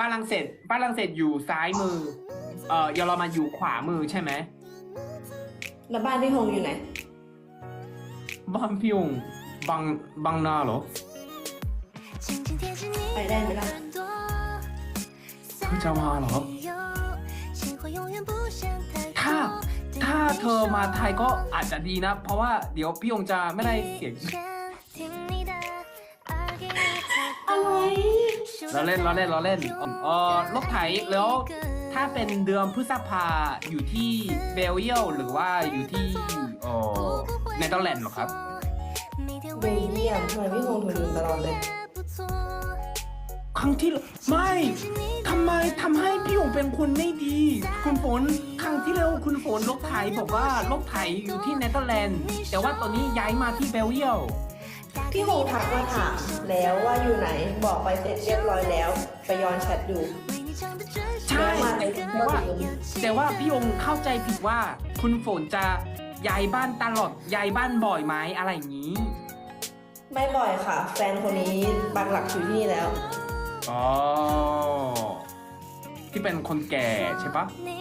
ฝรั่งเศสฝรั่งเศสอยู่ซ้ายมือ เอ่อเยอรมันอยู่ขวามือใช่ไหมแล้วบ้านพี่หงอยู่ไหน บ้านพี่ยงบางบางนาเหรอ ไปได้ไหมล่ะเธอจะมาเหรอ ถ้าถ้าเธอมาไทยก็อาจจะดีนะ เพราะว่าเดี๋ยวพี่ยงจะไม่ได้เสียงอะไร เราเล่นเราเล่นเราเล่นเออรถไถแล้วถ้าเป็นเดือนพฤษภาอยู่ที่เบลเยียมหรือว่าอยู่ที่เออเนเธอร์แลนด์เหรอครับเบลเยียมทำไมพี่หงถึงลืมตลอดเลยครั้งที่แล้วไม่ทำไมทำให้พี่หยงเป็นคนไม่ดี คุณฝนครั้งที่แล้วคุณฝนลกไถบอกว่าลกไถอยู่ที่เนเธอร์แลนด์ แต่ว่าตอนนี้ย้ายมาที่เบลเยียม พี่หงทักมาถามแล้วว่าอยู่ไหนบอกไปเสร็จเรียบร้อยแล้ว ไปย้อนแชทดูใช่แล้วมาแต่ในแต่ว่าแต่ว่าพี่หยงเข้าใจผิดว่า คุณฝนจะย้ายบ้านตลอดย้ายบ้านบ่อยไหมอะไรอย่างนี้ ไม่บ่อยค่ะ แฟนคนนี้ปักหลักอยู่ที่นี่แล้วอ๋อที่เป็นคนแก่ใช่ปะไม่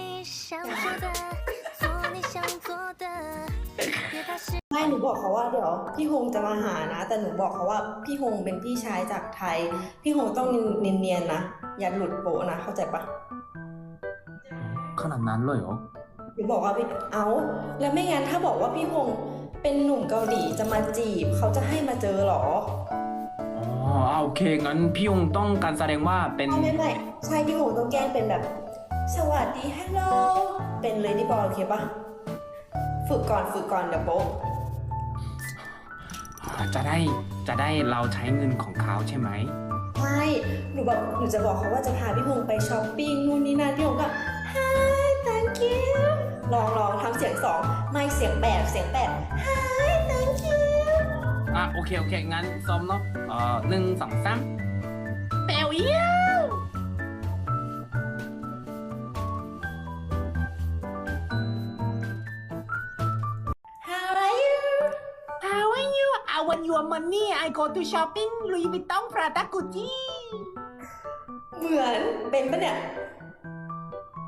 หนูบอกเขาว่าเดี๋ยวพี่ฮงจะมาหานะ แต่หนูบอกเขาว่าพี่ฮงเป็นพี่ชายจากไทย พี่ฮงต้องเนียนๆนะอย่าหลุดโปะนะเข้าใจปะขนาดนั้นเลยเหรอหนูบอกว่าพี่เอาแล้วไม่งั้นถ้าบอกว่าพี่ฮงเป็นหนุ่มเกาหลีจะมาจีบ เขาจะให้มาเจอเหรออ๋ออ่าโอเคงั้นพี่ยงต้องการแสดงว่าเป็นไม่ไม่ไม่ใช่พี่ฮงต้องแกล้งเป็นแบบ สวัสดีฮัลโหลเป็นเลยดีบอยโอเคปะฝึกก่อนฝึกก่อนเดี๋ยวโป๊ะ จะได้จะได้เราใช้เงินของเขาใช่ไหมไม่หนูบอกหนูจะบอกเขาว่าจะพาพี่ฮงไปช้อปปิ้งนู่นนี่นั่นพี่ฮงก็ Hi thank you ลองลองทำเสียงสองไม่เสียงแปดเสียงแปด Hi thank you อะโอเคโอเคงั้นซ้อมเนาะเอ่อหนึ่งสองสามเปลเยี่ย your money I go to shopping Louis Vuitton Prada Gucci เหมือนเป็นปะเนี่ย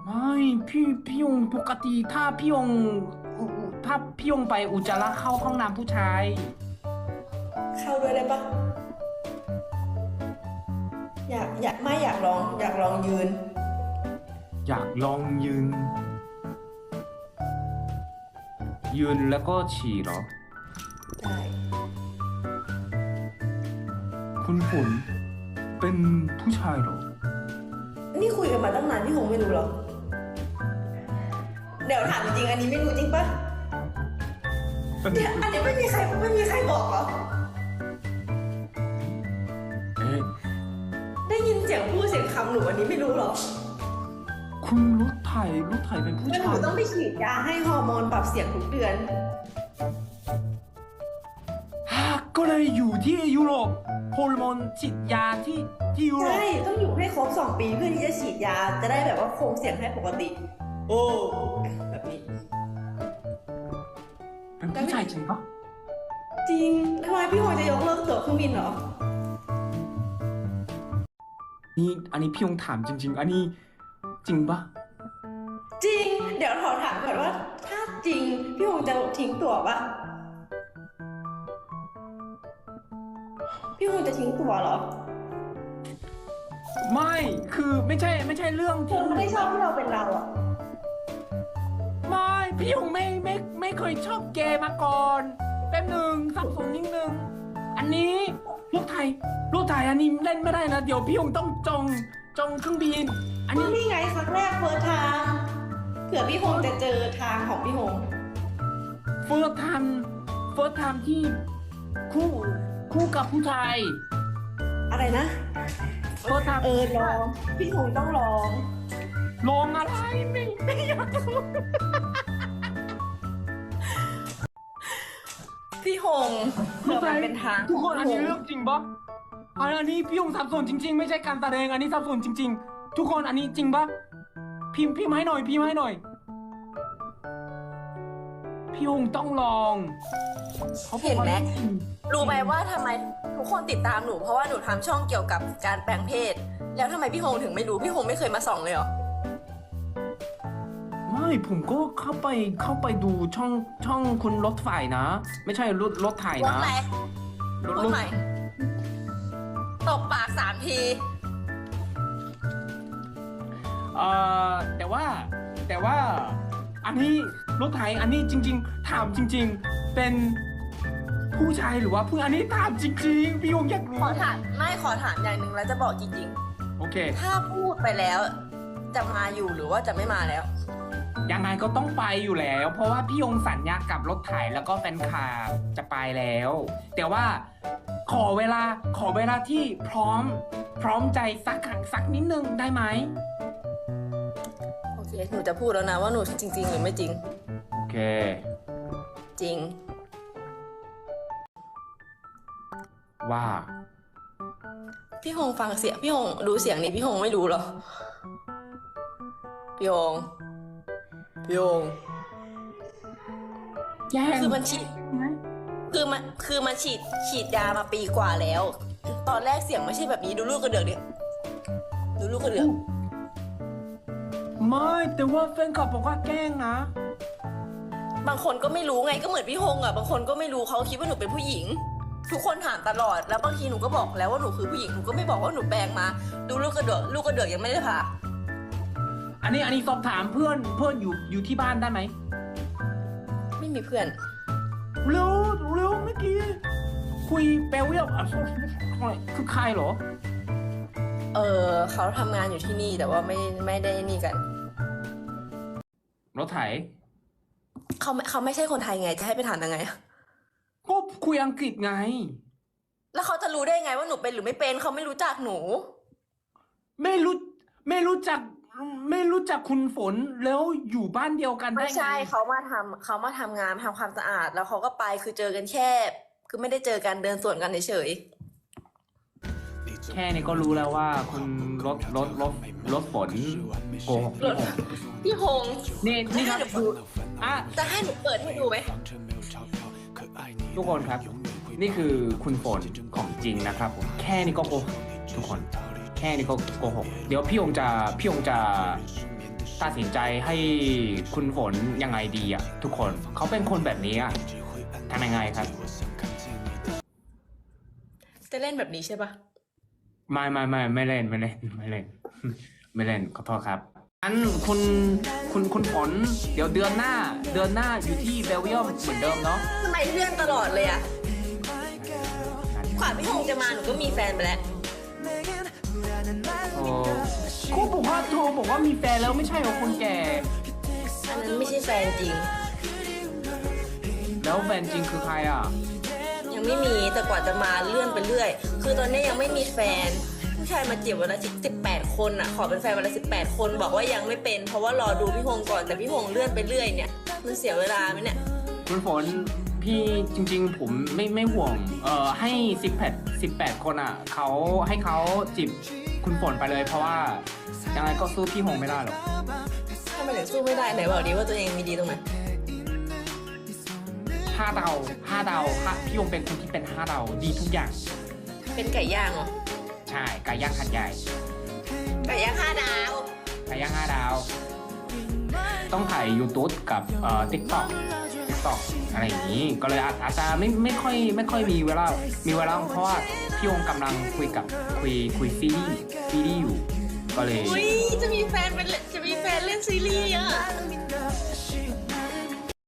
ไม่พี่พี่ยงปกติถ้าพี่ยงอุถ้าพี่ยงไปอุจจาระเข้าห้องน้ำผู้ชาย เข้าด้วยได้ปะอยากอยากไม่อยากลอง อยากลองยืน อยากลองยืน ยืนแล้วก็ฉี่เหรอได้ คุณฝนเป็นผู้ชายเหรอ นี่คุยกันมาตั้งนานพี่หงไม่รู้หรอเดี๋ยวถามจริงๆอันนี้ไม่รู้จริงปะเป็นเนี่ยอันนี้ไม่มีใครไม่มีใครบอกเหรอ เอ๊ะได้ยินเสียงพูดเสียงคำหนูอันนี้ไม่รู้หรอคุณรถไถรถไถเป็นผู้แล้วหชานูย ต้องไปฉีดยาให้ฮอร์โมนปรับเสียงทุกเดือน ยอยู่ที่ยุโรปฮอร์โมนฉีดยาที่ที่ยุโรปใช่ต้องอยู่ให้ครบสองปีเพื่อที่จะฉีดยาจะได้แบบว่าคงเสียงให้ปกติ โอ้แบบนี้เป็นผู้ชายจริงปะจริงทำไมพี่หงจะยกเลิกตั๋วเครื่องบินเหรอนี่อันนี้พี่ยงถามจริง ๆ อันนี้จริงปะจริง เดี๋ยวขอถามก่อนว่า ถ้าจริง พี่หงจะทิ้งตั๋วปะ พี่หงจะทิ้งตั๋วเหรอไม่คือไม่ใช่ไม่ใช่เรื่องเธที่อไม่ได้ชอบให้เราเป็นเราอะไม่พี่ยงไม่ไม่ไม่เคยชอบเกย์มาก่อนแป๊บหนึ่งสับสนนิดนึงอันนี้ลูกไทยลูกไทยอันนี้เล่นไม่ได้นะเดี๋ยวพี่ยงต้องจองจองเครื่องบิน อันก็นี้นี่ไงครั้งแรกเฟิร์สไทม์เผื่อพี่หงจะเจอทางของพี่หงเฟิร์สไทม์เฟิร์สไทม์ที่คู่ คู่กับผู้ชายอะไรนะเฟิร์สไทม์เออลองพี่หงต้องลองลองอะไรไม่ไม่อยากรู้พี่หงเผื่อมันเป็นทางทุกคนอันนี้พี่หงเรื่องจริงปะอันนี้พี่ยงสับสนจริง ๆ ไม่ใช่การแสดงอันนี้สับสนจริง ๆ ทุกคนอันนี้จริงปะพิมพ์พิมพ์ให้หน่อยพิมพ์ให้หน่อย พี่ยงต้องลองขาบอกเห็นไหม ว่ารู้ไหมว่าทำไมทุกคนติดตามหนูเพราะว่าหนูทำช่องเกี่ยวกับการแปลงเพศ แล้วทำไมพี่ฮงถึงไม่รู้พี่ฮงไม่เคยมาส่องเลยเหรอ ไม่ผมก็เข้าไปเข้าไปดูช่องช่องคุณรถไฟนะ ไม่ใช่รถรถไถรถนะอะไรรถรถใหม่ตบปากสามที เอ่อแต่ว่าแต่ว่าอันนี้ รถไถอันนี้จริง ๆ ถามจริง ๆ เป็นผู้ชายหรือว่าผู้อันนี้ถามจริง ๆ พี่ยงอยากรู้ ขอถามไม่ขอถามอย่างหนึ่งแล้วจะบอกจริงโอเค ๆ ถ้าพูดไปแล้ว จะมาอยู่หรือว่าจะไม่มาแล้ว ยังไงก็ต้องไปอยู่แล้ว เพราะว่าพี่ยงสัญญากับรถไถแล้วก็แฟนคลับจะไปแล้ว แต่ว่าขอเวลาขอเวลาที่พร้อม พร้อมใจสักครั้งสักนิดนึงได้ไหม โอเค หนูจะพูดแล้วนะว่าหนูจริง ๆ หรือไม่จริงโอ เค จริง ว่า พี่ฮงฟังเสียงพี่ฮงรู้เสียงนี้พี่ฮงไม่รู้เหรอ พี่ฮงพี่ฮงแย่งคือมันฉีดคือมันคือมันฉีดฉีดยามาปีกว่าแล้ว ตอนแรกเสียงไม่ใช่แบบนี้ดูลูกกระเดือกดิดูลูกกระเดือกไม่แต่ว่าแฟนคลับบอกว่าแกล้งนะ บางคนก็ไม่รู้ไงก็เหมือนพี่ฮงอะบางคนก็ไม่รู้เขาคิดว่าหนูเป็นผู้หญิง ทุกคนถามตลอดแล้วบางทีหนูก็บอกแล้วว่าหนูคือผู้หญิงหนูก็ไม่บอกว่าหนูแปลงมา ดูลูกกระเดือกลูกกระเดือกยังไม่ได้ผ่าอันนี้อันนี้สอบถามเพื่อนเพื่อนอยู่อยู่ที่บ้านได้ไหมไม่มีเพื่อนเร็วเร็วเมื่อกี้คุยแปลว่าอะคือใครเหรอ เออเขาทำงานอยู่ที่นี่แต่ว่าไม่ไม่ได้นี่กันรถไถ เขาไม่เขาไม่ใช่คนไทยไง จะให้ไปถามยังไงอะก็คุยอังกฤษไง แล้วเขาจะรู้ได้ไงว่าหนูเป็นหรือไม่เป็นเขาไม่รู้จักหนู ไม่รู้ไม่รู้จัก ไม่รู้จักคุณฝนแล้วอยู่บ้านเดียวกันได้ไม่ไงใช่เขามาทำเขามาทำงานทำความสะอาด แล้วเขาก็ไปคือเจอกันแค่ คือไม่ได้เจอกันเดินสวนกันเฉย แค่นี้ก็รู้แล้วว่าคุณรถรถรถรถฝนโกหกพี่ผมๆพี่ฮงนี่นี่ครับคืออะจะให้หนูเปิดให้ดูไหมทุกคนครับ นี่คือคุณฝนของจริงนะครับผมแค่นี้ก็โกหกทุกคน แค่นี้ก็โกหกเดี๋ยวพี่องจะพี่องจะตัดสินใจให้คุณฝนยังไงดีอะทุกคนเขาเป็นคนแบบนี้อะทำยังไงครับ จะเล่นแบบนี้ใช่ปะ ไม่ไม่ไม่ไม่เล่นไม่เล่นไม่เล่น ไม่เล่นขอโทษครับ อันคุณคุณคุณฝนเดี๋ยวเดือนหน้า เดือนหน้าอยู่ที่เบลเยียมเหมือนเดิมเนาะทำไมเลื่อนตลอดเลยอะกว่าพี่ฮงจะมาหนูก็มีแฟนไปแล้วโอ้กูบอกว่าโทรบอกว่ามีแฟนแล้วไม่ใช่เหรอคนแก่ อันนั้นไม่ใช่แฟนจริง แล้วแฟนจริงคือใครอะ ยังไม่มีแต่กว่าจะมาเลื่อนไปเรื่อย คือตอนนี้ยังไม่มีแฟน ผู้ชายมาจีบวันละสิบแปดคนอะ ขอเป็นแฟนวันละสิบแปดคน บอกว่ายังไม่เป็น เพราะว่ารอดูพี่ฮงก่อนแต่พี่ฮงเลื่อนไปเรื่อยเนี่ย มันเสียเวลาไหมเนี่ยคุณฝนพี่จริง ๆ ผมไม่ไม่ห่วง เอ่อให้สิบแปดสิบแปดคนอะเขาให้เขาจีบคุณฝนไปเลย เพราะว่ายังไงก็สู้พี่หงไม่ได้หรอกถ้ามันถึงสู้ไม่ได้ไหนบอกดีว่าตัวเองมีดีตรงไหนห้าดาวห้าดาวห้าพี่หงเป็นคนที่เป็นห้าดาวดีทุกอย่าง เป็นไก่ย่างเหรอ ใช่ไก่ย่างขัดใหญ่ไก่ย่างห้าดาว ไก่ย่างห้าดาว ต้องถ่าย YouTube กับเอ่อ TikTok TikTok อะไรอย่างนี้ ก็เลยอาจอาจจะไม่ไม่ค่อยไม่ค่อยมีเวลา มีเวลาเพราะว่าพี่หงกำลังคุยกับคุยคุยซีรีส์ซีรีส์อยู่ ก็เลย อุ้ยจะมีแฟนเป็นจะมีแฟนเล่นซีรีส์